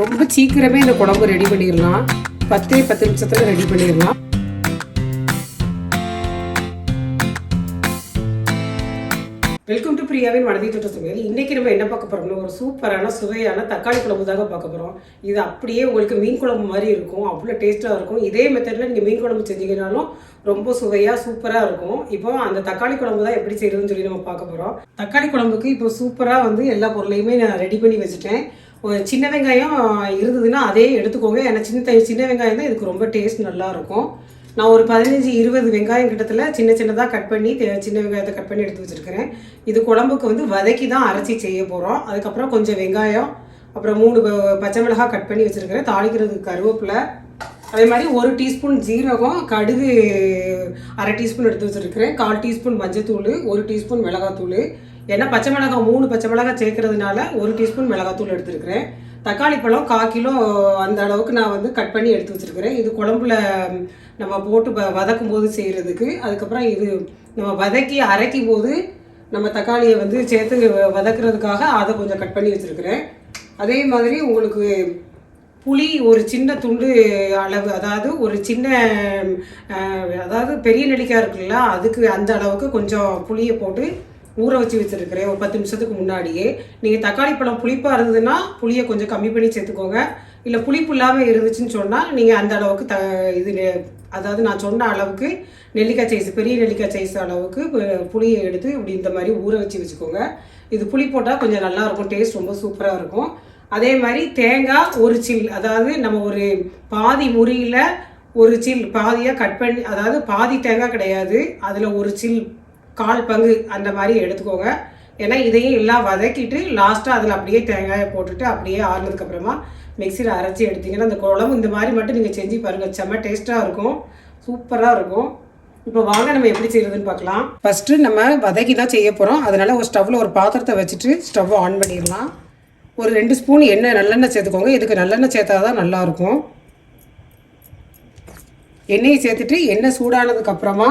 ரொம்ப சீக்கிரமே இந்த குழம்பு ரெடி பண்ணிடலாம். பத்தே பத்து நிமிஷத்தில் ரெடி பண்ணிடலாம். வெல்கம் டு பிரியாவின் மனதை தொட்ட சமையல் இன்றைக்கி நம்ம என்ன பார்க்க போகிறோம்னா ஒரு சூப்பரான சுவையான தக்காளி குழம்பு தாங்க பார்க்க போகிறோம் இது அப்படியே உங்களுக்கு மீன் குழம்பு மாதிரி இருக்கும். அவ்வளோ டேஸ்ட்டாக இருக்கும். இதே மெத்தடில் நீங்கள் மீன் குழம்பு செஞ்சீங்கனாலும் ரொம்ப சுவையாக சூப்பராக இருக்கும். இப்போ அந்த தக்காளி குழம்பு தான் எப்படி செய்யறதுன்னு சொல்லி நம்ம பார்க்க போகிறோம் தக்காளி குழம்புக்கு இப்போ சூப்பராக வந்து எல்லா பொருளையுமே நான் ரெடி பண்ணி வச்சுட்டேன். ஒரு சின்ன வெங்காயம் இருந்ததுன்னா அதே எடுத்துக்கோங்க. ஏன்னா சின்ன சின்ன வெங்காயம் தான் இதுக்கு ரொம்ப டேஸ்ட் நல்லா இருக்கும் நான் ஒரு பதினஞ்சு இருபது வெங்காயம் கிட்டத்தில் சின்ன சின்னதாக கட் பண்ணி சின்ன வெங்காயத்தை கட் பண்ணி எடுத்து வச்சுருக்கிறேன். இது குழம்புக்கு வந்து வதக்கி தான் அரைச்சி செய்ய போகிறோம் அதுக்கப்புறம் கொஞ்சம் வெங்காயம் அப்புறம் மூணு ப- பச்சை மிளகாய் கட் பண்ணி வச்சுருக்கிறேன். தாளிக்கிறதுக்கு கருவேப்பிலை. அதே மாதிரி ஒரு டீஸ்பூன் ஜீரகம் கடுகு அரை டீஸ்பூன் எடுத்து வச்சுருக்கிறேன். கால் டீஸ்பூன் மஞ்சத்தூள் ஒரு டீஸ்பூன் மிளகாத்தூள். ஏன்னா பச்சை மிளகாய் மூணு பச்சை மிளகாய் சேர்க்கறதுனால ஒரு டீஸ்பூன் மிளகாத்தூள் எடுத்துருக்கிறேன். தக்காளி பழம் கால் கிலோ அந்த அளவுக்கு நான் வந்து கட் பண்ணி எடுத்து வச்சுருக்கிறேன். இது குழம்புல நம்ம போட்டு வ வதக்கும் போது செய்கிறதுக்கு அதுக்கப்புறம் இது நம்ம வதக்கி அரைக்கும் போது நம்ம தக்காளியை வந்து சேர்த்து வதக்குறதுக்காக அதை கொஞ்சம் கட் பண்ணி வச்சுருக்கிறேன். அதே மாதிரி உங்களுக்கு புளி ஒரு சின்ன துண்டு அளவு அதாவது ஒரு சின்ன அதாவது பெரிய நெல்லிக்காய் இருக்குல்ல அதுக்கு அந்த அளவுக்கு கொஞ்சம் புளியை போட்டு ஊற வச்சு வச்சுருக்கிறேன். ஒரு பத்து நிமிஷத்துக்கு முன்னாடியே. நீங்கள் தக்காளி பழம் புளிப்பாக இருந்ததுன்னா புளியை கொஞ்சம் கம்மி பண்ணி சேர்த்துக்கோங்க. இல்லை புளிப்பு இல்லாமல் இருந்துச்சுன்னு சொன்னால் நீங்கள் அந்த அளவுக்கு த இது அதாவது நான் சொன்ன அளவுக்கு நெல்லிக்காய் சைஸ் பெரிய நெல்லிக்காய் சைஸ் அளவுக்கு புளியை எடுத்து இப்படி இந்த மாதிரி ஊற வச்சு வச்சுக்கோங்க. இது புளி போட்டால் கொஞ்சம் நல்லாயிருக்கும் டேஸ்ட் ரொம்ப சூப்பராக இருக்கும். அதே மாதிரி தேங்காய் ஒரு சில் அதாவது நம்ம ஒரு பாதி முறியில் ஒரு சில் பாதியாக கட் பண்ணி அதாவது பாதி தேங்காய் கிடையாது. அதில் ஒரு சில் கால் பங்கு அந்த மாதிரி எடுத்துக்கோங்க. ஏன்னா இதையும் எல்லாம் வதக்கிட்டு லாஸ்ட்டாக அதில் அப்படியே தேங்காயை போட்டுட்டு அப்படியே ஆறுனதுக்கப்புறமா மிக்சியில் அரைச்சி எடுத்தீங்கன்னா அந்த குழம்பு இந்த மாதிரி மட்டும் நீங்கள் செஞ்சு பாருங்கள் செம்ம டேஸ்ட்டாக இருக்கும். சூப்பராக இருக்கும். இப்போ வாங்க நம்ம எப்படி செய்யறதுன்னு பார்க்கலாம். ஃபஸ்ட்டு நம்ம வதக்கி தான் செய்ய போகிறோம் அதனால் ஒரு ஸ்டவ்வில் ஒரு பாத்திரத்தை வச்சுட்டு ஸ்டவ் ஆன் பண்ணிடலாம். ஒரு ரெண்டு ஸ்பூன் எண்ணெய் நல்லெண்ணெய் சேர்த்துக்கோங்க. இதுக்கு நல்லெண்ணெய் சேர்த்தா தான் நல்லாயிருக்கும். எண்ணெயை சேர்த்துட்டு எண்ணெய் சூடானதுக்கப்புறமா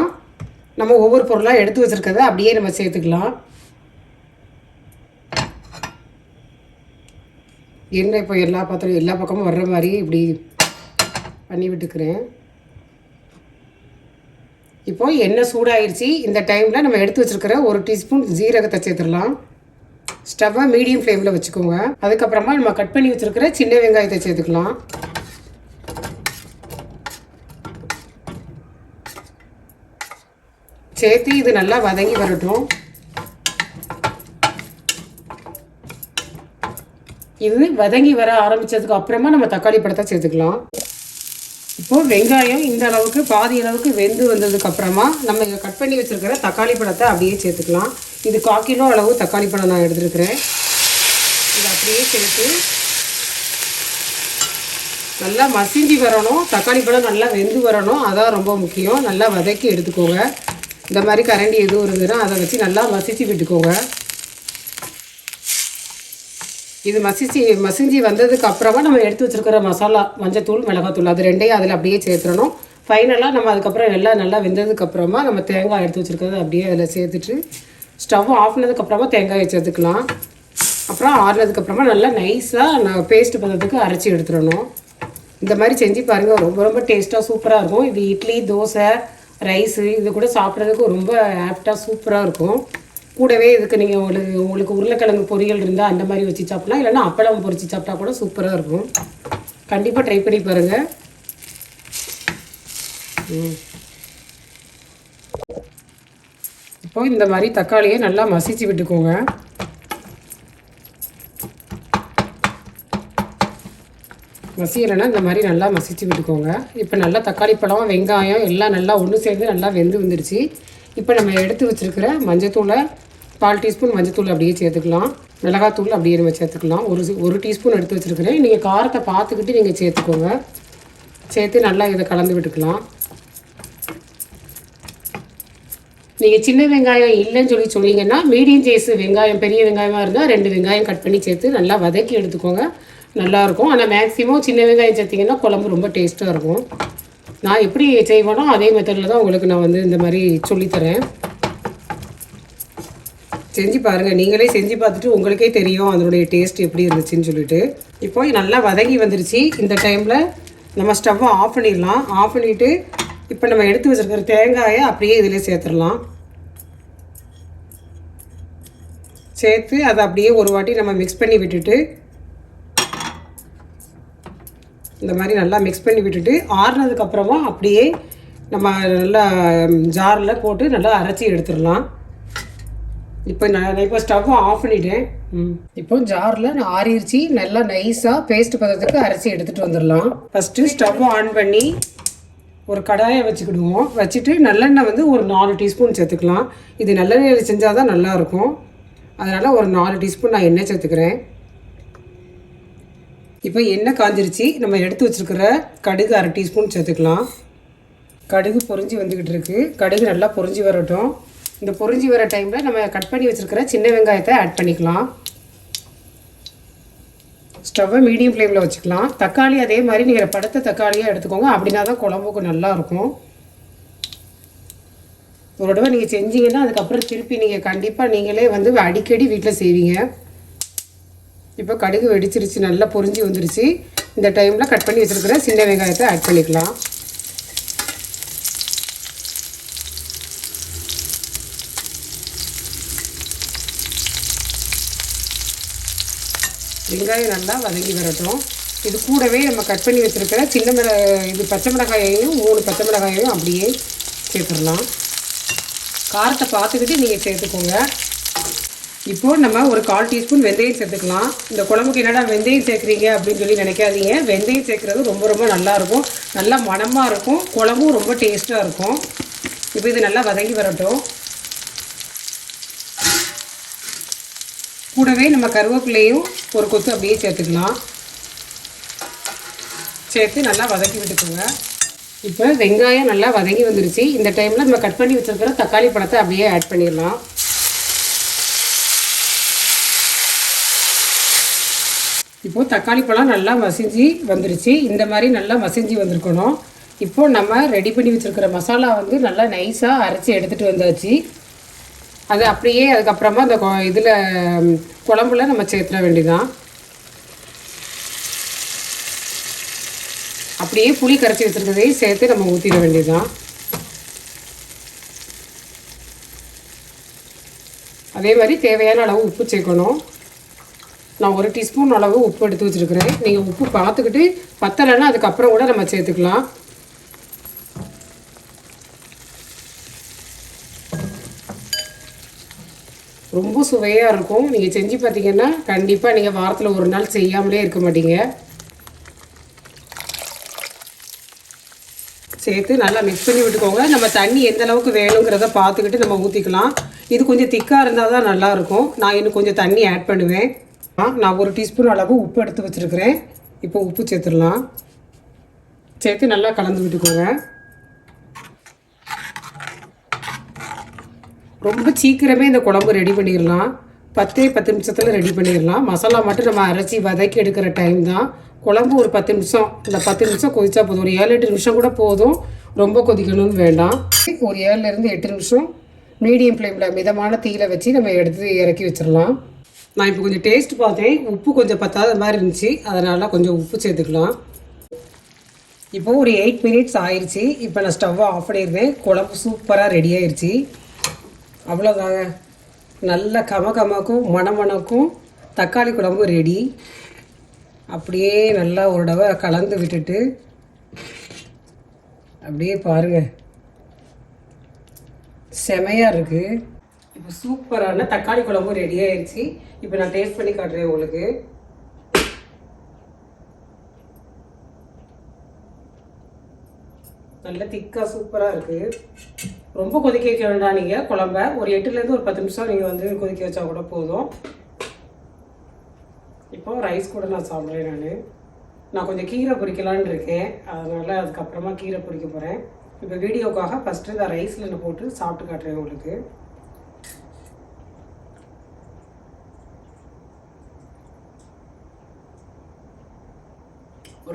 நம்ம ஒவ்வொரு பொருளாக எடுத்து வச்சிருக்கிறத அப்படியே நம்ம சேர்த்துக்கலாம். எண்ணெய் இப்போ எல்லா பாத்திரம் எல்லா பக்கமும் வர்ற மாதிரி இப்படி பண்ணி விட்டுக்கிறேன். இப்போ எண்ணெய் சூடாயிருச்சு. இந்த டைமில் நம்ம எடுத்து வச்சுருக்கிற ஒரு டீஸ்பூன் ஜீரகத்தை சேர்த்துடலாம். ஸ்டவ்வை மீடியம் ஃப்ளேமில் வச்சுக்கோங்க. அதுக்கப்புறமா நம்ம கட் பண்ணி வச்சுருக்கிற சின்ன வெங்காயத்தை சேர்த்துக்கலாம். சேர்த்து இது நல்லா வதங்கி வரட்டும். இது வதங்கி வர ஆரம்பித்ததுக்கு அப்புறமா நம்ம தக்காளி பழத்தை சேர்த்துக்கலாம். இப்போது வெங்காயம் இந்த அளவுக்கு பாதி அளவுக்கு வெந்து வந்ததுக்கு அப்புறமா நம்ம இங்கே கட் பண்ணி வச்சுருக்கிற தக்காளி பழத்தை அப்படியே சேர்த்துக்கலாம். இது கால் கிலோ அளவு தக்காளி பழம் நான் எடுத்துருக்கிறேன். இதை அப்படியே சேர்த்து நல்லா மசிஞ்சு வரணும். தக்காளி பழம் நல்லா வெந்து வரணும். அதான் ரொம்ப முக்கியம். நல்லா வதக்கி எடுத்துக்கோங்க. இந்த மாதிரி கரண்டி எதுவும் இருந்ததுன்னா அதை வச்சு நல்லா மசிச்சு விட்டுக்கோங்க. இது மசிச்சு மசிஞ்சு வந்ததுக்கு அப்புறமா நம்ம எடுத்து வச்சிருக்கிற மசாலா மஞ்சத்தூள் மிளகாத்தூள் அது ரெண்டையும் அதில் அப்படியே சேர்த்துடணும். ஃபைனலாக நம்ம அதுக்கப்புறம் எல்லாம் நல்லா வெந்ததுக்கப்புறமா நம்ம தேங்காய் எடுத்து வச்சிருக்கிறத அப்படியே அதில் சேர்த்துட்டு ஸ்டவ் ஆஃப் பண்ணதுக்கப்புறமா தேங்காயை சேர்த்துக்கலாம். அப்புறம் ஆறுனதுக்கப்புறமா நல்லா நைஸாக நான் பேஸ்ட் பண்ணுறதுக்கு அரைச்சி எடுத்துடணும். இந்த மாதிரி செஞ்சு பாருங்கள் ரொம்ப ரொம்ப டேஸ்ட்டாக சூப்பராக இருக்கும். இது இட்லி தோசை ரைஸு இது கூட சாப்பிட்றதுக்கு ரொம்ப ஆப்டாக சூப்பராக இருக்கும். கூடவே இதுக்கு நீங்கள் உங்களுக்கு உங்களுக்கு உருளைக்கிழங்கு பொரியல் இருந்தால் அந்த மாதிரி வச்சு சாப்பிட்லாம். இல்லைன்னா அப்பளம் பொரிச்சு சாப்பிட்டா கூட சூப்பராக இருக்கும். கண்டிப்பாக ட்ரை பண்ணி பாருங்கள் ம். இப்போ இந்த மாதிரி தக்காளியை நல்லா மசிச்சு விட்டுக்கோங்க. மசியலைன்னா இந்த மாதிரி நல்லா மசிச்சு விட்டுக்கோங்க. இப்போ நல்லா தக்காளி பழம் வெங்காயம் எல்லாம் நல்லா ஒன்று சேர்ந்து நல்லா வெந்து வந்துடுச்சு. இப்போ நம்ம எடுத்து வச்சிருக்கிற மஞ்சத்தூளை பால் டீஸ்பூன் மஞ்சத்தூள் அப்படியே சேர்த்துக்கலாம். மிளகாத்தூள் அப்படியே நம்ம சேர்த்துக்கலாம். ஒரு ஒரு டீஸ்பூன் எடுத்து வச்சுருக்கிறேன். நீங்கள் காரத்தை பார்த்துக்கிட்டு நீங்கள் சேர்த்துக்கோங்க. சேர்த்து நல்லா இதை கலந்து விட்டுக்கலாம். நீங்கள் சின்ன வெங்காயம் இல்லைன்னு சொல்லி சொன்னீங்கன்னா மீடியம் சைஸ் வெங்காயம் பெரிய வெங்காயமாக இருந்தால் ரெண்டு வெங்காயம் கட் பண்ணி சேர்த்து நல்லா வதக்கி எடுத்துக்கோங்க. நல்லாயிருக்கும். ஆனால் மேக்ஸிமம் சின்ன வெங்காயம் சேர்த்திங்கன்னா குழம்பு ரொம்ப டேஸ்ட்டாக இருக்கும். நான் எப்படி செய்வேனோ அதே மெத்தடில் தான் உங்களுக்கு நான் வந்து இந்த மாதிரி சொல்லித்தரேன். செஞ்சு பாருங்கள் நீங்களே செஞ்சு பார்த்துட்டு உங்களுக்கே தெரியும் அதனுடைய டேஸ்ட் எப்படி இருந்துச்சுன்னு சொல்லிட்டு. இப்போ நல்லா வதங்கி வந்துருச்சு. இந்த டைமில் நம்ம ஸ்டவ்வை ஆஃப் பண்ணிடலாம். ஆஃப் பண்ணிவிட்டு இப்போ நம்ம எடுத்து வச்சிருக்கிற தேங்காயை அப்படியே இதில் சேர்த்துடலாம். சேர்த்து அதை அப்படியே ஒரு வாட்டி நம்ம மிக்ஸ் பண்ணி விட்டுட்டு இந்த மாதிரி நல்லா மிக்ஸ் பண்ணி விட்டுட்டு ஆறுனதுக்கப்புறமா அப்படியே நம்ம நல்லா ஜாரில் போட்டு நல்லா அரைச்சி எடுத்துடலாம். இப்போ நான் இப்போ ஸ்டவ்வை ஆஃப் பண்ணிட்டேன். ம். இப்போ ஜாரில் நான் ஆறிடுச்சு நல்லா நைஸாக பேஸ்ட் பதத்துக்கு அரைச்சி எடுத்துகிட்டு வந்துடலாம். ஃபஸ்ட்டு ஸ்டவ்வை ஆன் பண்ணி ஒரு கடாயை வச்சுக்கிடுவோம். வச்சுட்டு நல்லெண்ணெய் வந்து ஒரு நாலு டீஸ்பூன் சேர்த்துக்கலாம். இது நல்லெண்ணெயில் செஞ்சால் தான் நல்லாயிருக்கும் அதனால் ஒரு நாலு டீஸ்பூன் நான் எண்ணெய் சேர்த்துக்கிறேன். இப்போ எண்ணெய் காஞ்சிருச்சு. நம்ம எடுத்து வச்சுருக்கிற கடுகு அரை டீஸ்பூன் சேர்த்துக்கலாம். கடுகு பொரிஞ்சு வந்துக்கிட்டு இருக்குது கடுகு நல்லா பொரிஞ்சு வரட்டும். இந்த பொரிஞ்சு வர டைமில் நம்ம கட் பண்ணி வச்சுருக்கிற சின்ன வெங்காயத்தை ஆட் பண்ணிக்கலாம். ஸ்டவ்வை மீடியம் ஃப்ளேமில் வச்சுக்கலாம். தக்காளி அதே மாதிரி நீங்கள் படுத்த தக்காளியாக எடுத்துக்கோங்க. அப்படின்னா தான் குழம்புக்கு நல்லாயிருக்கும் ஒரு தடவை நீங்கள் செஞ்சீங்கன்னா அதுக்கப்புறம் திருப்பி நீங்கள் கண்டிப்பாக நீங்களே வந்து அடிக்கடி வீட்டில் செய்வீங்க. இப்போ கடுகு வெடிச்சிருச்சு நல்லா பொரிஞ்சு வந்துருச்சு. இந்த டைமில் கட் பண்ணி வச்சுருக்கிற சின்ன வெங்காயத்தை ஆட் பண்ணிக்கலாம். வெங்காயம் நல்லா வதங்கி வரட்டும். இது கூடவே நம்ம கட் பண்ணி வச்சுருக்கிற சின்ன மிள இது பச்சை மிளகாயையும் மூணு பச்சை மிளகாயையும் அப்படியே சேர்த்துடலாம். காரத்தை பார்த்துக்கிட்டு நீங்கள் சேர்த்துக்கோங்க. இப்போது நம்ம ஒரு கால் டீஸ்பூன் வெந்தயம் சேர்த்துக்கலாம். இந்த குழம்புக்கு என்னடா வெந்தயம் சேர்க்குறீங்க அப்படின்னு சொல்லி நினைக்காதீங்க. வெந்தயம் சேர்க்குறது ரொம்ப ரொம்ப நல்லாயிருக்கும் நல்லா மணமாக இருக்கும். குழம்பும் ரொம்ப டேஸ்ட்டாக இருக்கும். இப்போ இது நல்லா வதங்கி வரட்டும். கூடவே நம்ம கருவேப்பிலையும் ஒரு கொத்து அப்படியே சேர்த்துக்கலாம். சேர்த்து நல்லா வதக்கி விட்டுக்கோங்க. இப்போ வெங்காயம் நல்லா வதங்கி வந்துருச்சு. இந்த டைமில் நம்ம கட் பண்ணி வச்சுருக்கிற தக்காளி பழத்தை அப்படியே ஆட் பண்ணிடலாம். இப்போது தக்காளி பழம் நல்லா மசிஞ்சு வந்துருச்சு. இந்த மாதிரி நல்லா மசிஞ்சு வந்திருக்கணும். இப்போது நம்ம ரெடி பண்ணி வச்சுருக்கிற மசாலா வந்து நல்லா நைஸாக அரைச்சி எடுத்துகிட்டு வந்தாச்சு. அது அப்படியே அதுக்கப்புறமா அந்த இதில் குழம்புல நம்ம சேர்த்துட வேண்டியதான் அப்படியே புளி கரைச்சி வச்சுருக்கதையும் சேர்த்து நம்ம ஊற்றிட வேண்டியதான் அதே மாதிரி தேவையான அளவு உப்பு சேர்க்கணும். நான் ஒரு டீஸ்பூன் அளவு உப்பு எடுத்து வச்சுருக்கிறேன். நீங்கள் உப்பு பார்த்துக்கிட்டு பத்தலைன்னா அதுக்கப்புறம் கூட நம்ம சேர்த்துக்கலாம். ரொம்ப சுவையாக இருக்கும். நீங்கள் செஞ்சு பார்த்தீங்கன்னா கண்டிப்பாக நீங்கள் வாரத்தில் ஒரு நாள் செய்யாமலே இருக்க மாட்டீங்க. சேர்த்து நல்லா மிக்ஸ் பண்ணி விட்டுக்கோங்க. நம்ம தண்ணி எந்த அளவுக்கு வேணுங்கிறத பார்த்துக்கிட்டு நம்ம ஊற்றிக்கலாம் இது கொஞ்சம் திக்காக இருந்தால் தான் நல்லாயிருக்கும் நான் இன்னும் கொஞ்சம் தண்ணி ஆட் பண்ணுவேன். நான் ஒரு டீஸ்பூன் அளவு உப்பு எடுத்து வச்சுருக்கிறேன். இப்போ உப்பு சேர்த்துடலாம். சேர்த்து நல்லா கலந்து விட்டுக்கோங்க. ரொம்ப சீக்கிரமே இந்த குழம்பு ரெடி பண்ணிடலாம். பத்தே பத்து நிமிஷத்தில் ரெடி பண்ணிடலாம். மசாலா மட்டும் நம்ம அரைச்சி வதக்கி எடுக்கிற டைம் தான். குழம்பு ஒரு பத்து நிமிஷம் இந்த பத்து நிமிஷம் கொதிச்சா போதும். ஒரு ஏழு எட்டு நிமிஷம் கூட போதும். ரொம்ப கொதிக்கணும்னு வேண்டாம். ஒரு ஏழுலேருந்து எட்டு நிமிஷம் மீடியம் ஃப்ளேமில் மிதமான தீயில வச்சு நம்ம எடுத்து இறக்கி வச்சிடலாம். நான் இப்போ கொஞ்சம் டேஸ்ட் பார்த்தேன். உப்பு கொஞ்சம் பத்தாத மாதிரி இருந்துச்சு. அதனால் கொஞ்சம் உப்பு சேர்த்துக்கலாம். இப்போ ஒரு எயிட் மினிட்ஸ் ஆயிடுச்சு இப்போ நான் ஸ்டவ்வை ஆஃப் பண்ணிடுவேன். குழம்பு சூப்பராக ரெடி ஆயிடுச்சு அவ்வளோதாங்க நல்ல கம கமக்கும் மணமணக்கும் தக்காளி குழம்பு ரெடி அப்படியே நல்லா ஒரு தடவை கலந்து விட்டுட்டு அப்படியே பாருங்கள் செமையாக இருக்குது இப்போ சூப்பரான தக்காளி குழம்பும் ரெடி ஆயிடுச்சு இப்போ நான் டேஸ்ட் பண்ணி காட்டுறேன் உங்களுக்கு. நல்ல திக்காக சூப்பராக இருக்குது ரொம்ப கொதிக்க வைக்க வேண்டாம் நீங்கள் குழம்ப. ஒரு எட்டுலேருந்து ஒரு பத்து நிமிஷம் நீங்கள் வந்து கொதிக்க வச்சா கூட போதும். இப்போ ரைஸ் கூட நான் சாப்பிட்றேன் நான். நான் கொஞ்சம் கீரை பொரிக்கலான்னு இருக்கேன். அதனால் அதுக்கப்புறமா கீரை பொரிக்க போகிறேன் இப்போ வீடியோக்காக ஃபஸ்ட்டு இந்த ரைஸில் போட்டு சாப்பிட்டு காட்டுறேன் உங்களுக்கு.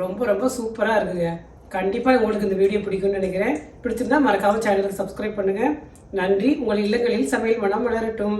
ரொம்ப ரொம்ப சூப்பராக இருக்குங்க. கண்டிப்பாக உங்களுக்கு இந்த வீடியோ பிடிக்கும்னு நினைக்கிறேன். பிடிச்சிருந்தா மறக்காமல் சேனலுக்கு சப்ஸ்கிரைப் பண்ணுங்கள் நன்றி. உங்கள் இல்லங்களில் சமையல் மனம் வளரட்டும்